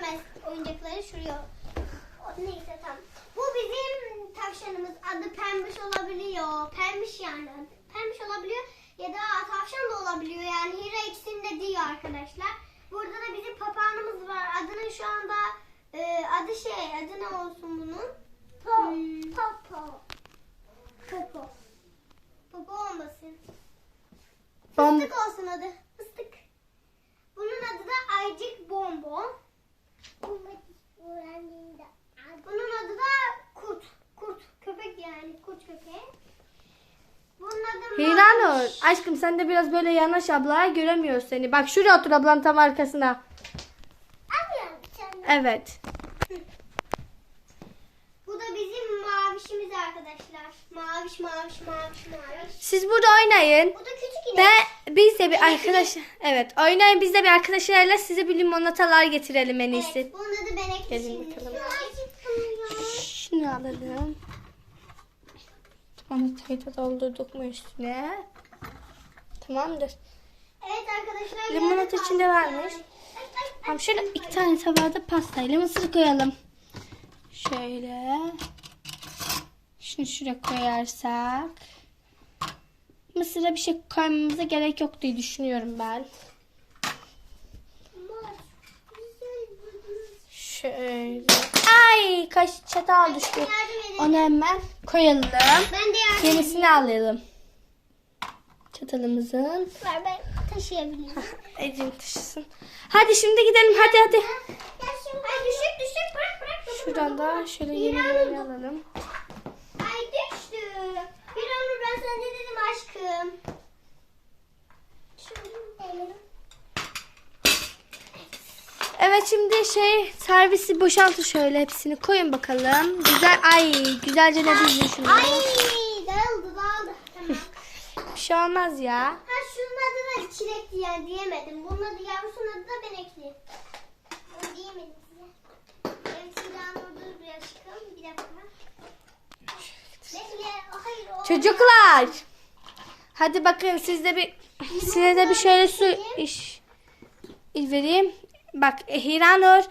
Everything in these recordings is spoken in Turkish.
koyamaz oyuncakları şuraya. O, neyse tamam. Bu bizim tavşanımız. Adı pembiş olabiliyor. Pembiş yani. Pembiş olabiliyor ya da tavşan da olabiliyor. Yani Hira ikisini de diyor arkadaşlar. Burada da bizim papağanımız var. Adının şu anda e, adı şey. Adı ne olsun bunun? Hmm. Popo. Popo. Popo olmasın. Fıstık olsun adı. Fıstık. Bunun adı da Aycık Bonbon. Bunun adı da Kurt. Kurt. Köpek yani. Kurt köpeği. Bunun adı Hiranur aşkım sen de biraz böyle yanaş ablaya göremiyoruz seni. Bak şuraya otur ablanın tam arkasına. Evet. Bu da bizim mavişimiz arkadaşlar. Maviş maviş maviş maviş. Siz burada oynayın. Bu da küçük inek. Ben biz de bir arkadaş evet oynayın biz de bir arkadaşlarla size bir limonatalar getirelim en iyisi. Evet, bunun adı Benekli Gelin şimdi. bakalım. Ay, ya. Şunu alalım. Limonatayı da doldurduk mu üstüne? Tamamdır. Evet arkadaşlar. Limonata yarın içinde ay, Tamam şöyle iki tane tabağda pastayla mısır koyalım. Şöyle. Şunu şuraya koyarsak. Mısıra bir şey koymamıza gerek yok diye düşünüyorum ben. Şöyle. Ay kaş çatal düştü. Onu hemen koyalım. Ben de yardım. Yenisini alalım. Çatalımızın. Ver ben taşıyabilirim. Ecin taşısın. Hadi şimdi gidelim hadi hadi. Şimdi. Ay düşük düşük bırak bırak. Şuradan da şöyle yenilerini bu- alalım. Ay düştü. Bir ömür ben sana ne dedim aşkım? Şunu elim. Şimdi şey servisi boşaltın şöyle hepsini koyun bakalım. Güzel ay güzelce de dizin şunu. Ay dağıldı dağıldı. Tamam. Bir şey olmaz ya. Ha şunun adı da çilek diye diyemedim. Bunun adı yavrusunun adı da benekli. Onu diyemedim size. Evet silahın orada bir aşkım. Bir dakika. Bekle. Hayır o. Çocuklar. Hadi bakın siz de bir size de bir şöyle su iş vereyim. Bak e, Hiranur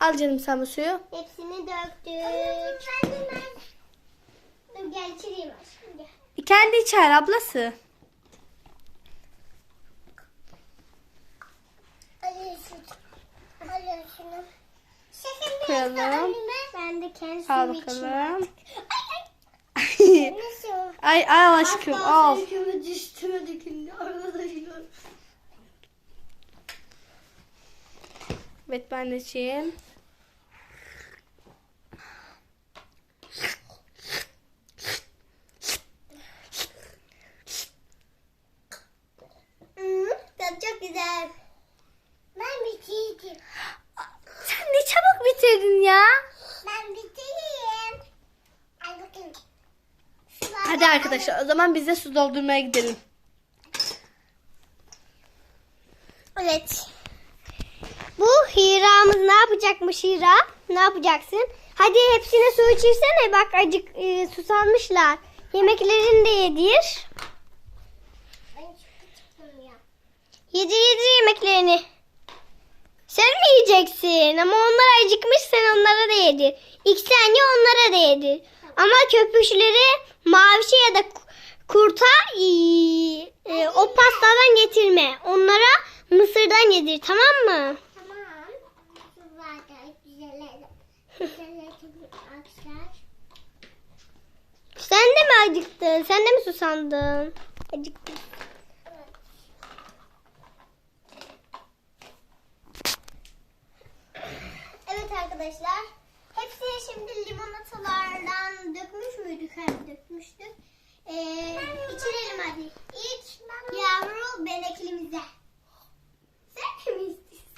al canım sen bu suyu. Hepsini döktük. Dur gel içireyim aşkım gel. Kendi içer ablası. Koyalım. Ben de kendi Al suyumu bakalım. Ay ay. Nasıl? ay al aşkım al. Üstüme düştüme döküldü arkadaşlar. Evet ben de içeyim. Çok güzel. Ben bitirdim. Sen ne çabuk bitirdin ya. Ben bitireyim. Ay bakın. Hadi arkadaşlar o zaman biz de su doldurmaya gidelim. Evet. Hira'mız ne yapacakmış Hira? Ne yapacaksın? Hadi hepsine su içirsene. Bak acık e, susanmışlar. Yemeklerini de yedir. Yedir yedir yemeklerini. Sen mi yiyeceksin? Ama onlar acıkmış sen onlara da yedir. İki tane onlara da yedir. Ama köpüşleri mavişe ya da ku- kurta e, o pastadan getirme. Onlara mısırdan yedir tamam mı? Tamam. Zaten güzel Güzel akşam. Sen de mi acıktın? Sen de mi susandın? Acıktım. Evet arkadaşlar. Hepsini şimdi limonatalardan dökmüş müydük? Hani dökmüştük. Ee, içirelim hadi. İç yavru beneklimize. Sen de mi istiyorsun?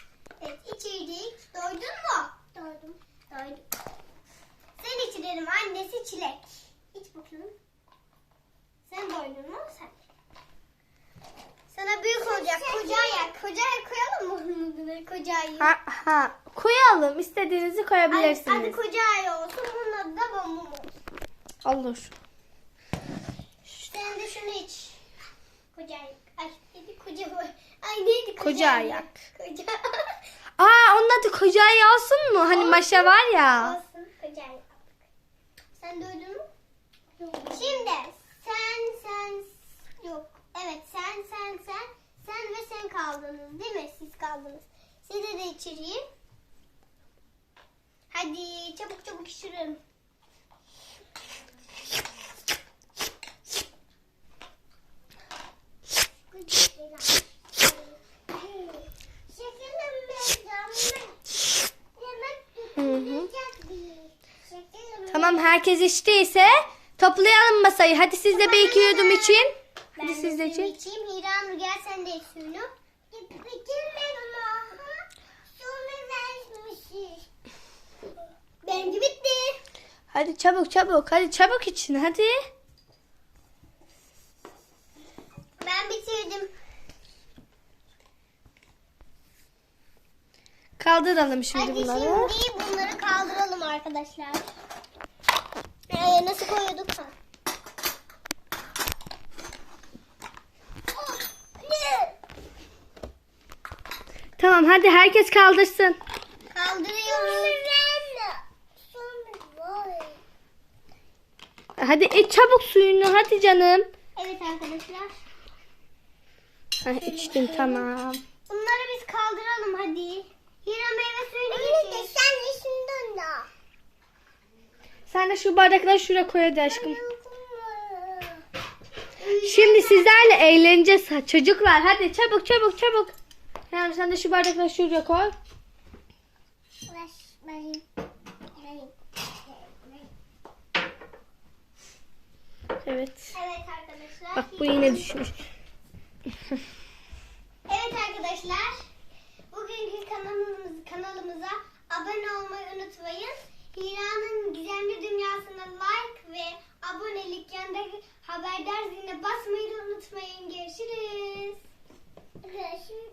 Evet içirdik. Doydun mu? Doydum. Doydum. Sen içirelim annesi çilek. İç bakalım. Sen doydun mu? Sen. Sana büyük olacak. Koca ayak. Koca ayak koyalım mı bunun? Koca ayak. Ha, ha. Koyalım istediğinizi Hadi, koyabilirsiniz. hadi koca ayak olsun. Bunun adı da bombom olsun. Olur. Sen de şunu iç. Koca ayak. Ay neydi koca boy. Ay neydi koca, Koca ayak. Koca. Aa onun adı Kocay olsun mu? Hani maşa var ya. Olsun. Kocaman yaptık. Sen duydun mu? Şimdi sen sen yok. Evet sen sen sen sen ve sen kaldınız değil mi? Siz kaldınız. Size de içireyim. Hadi çabuk çabuk içirin. Tamam herkes içtiyse toplayalım masayı. Hadi siz de bir iki yudum için. Hadi siz de için. içeyim. Nur gel sen de iç suyunu. Bitirmedim aha. Sonra. Benimki bitti. Hadi çabuk çabuk. Hadi çabuk için hadi. Ben bitirdim. Kaldıralım şimdi Hadi bunları. şimdi bunları kaldıralım arkadaşlar. Nasıl koyuyorduk ha? Tamam hadi herkes kaldırsın. Vay. Hadi iç çabuk suyunu hadi canım. Evet arkadaşlar. Heh, içtin tamam. Bunları biz kaldıralım hadi. Hira meyve suyunu Öyle de getir. sen işinden de. Sen de şu bardakları şuraya koy hadi aşkım. Şimdi sizlerle eğleneceğiz çocuklar. Hadi çabuk çabuk çabuk. Yani sen de şu bardakları şuraya koy. Evet. Evet arkadaşlar. Bak bu yine düşmüş. Evet arkadaşlar. Bugünkü kanalımız, kanalımıza abone olmayı unutmayın. Hira'nın gizemli dünyasına like ve abonelik yanındaki haberdar ziline basmayı unutmayın. Görüşürüz. Görüşürüz.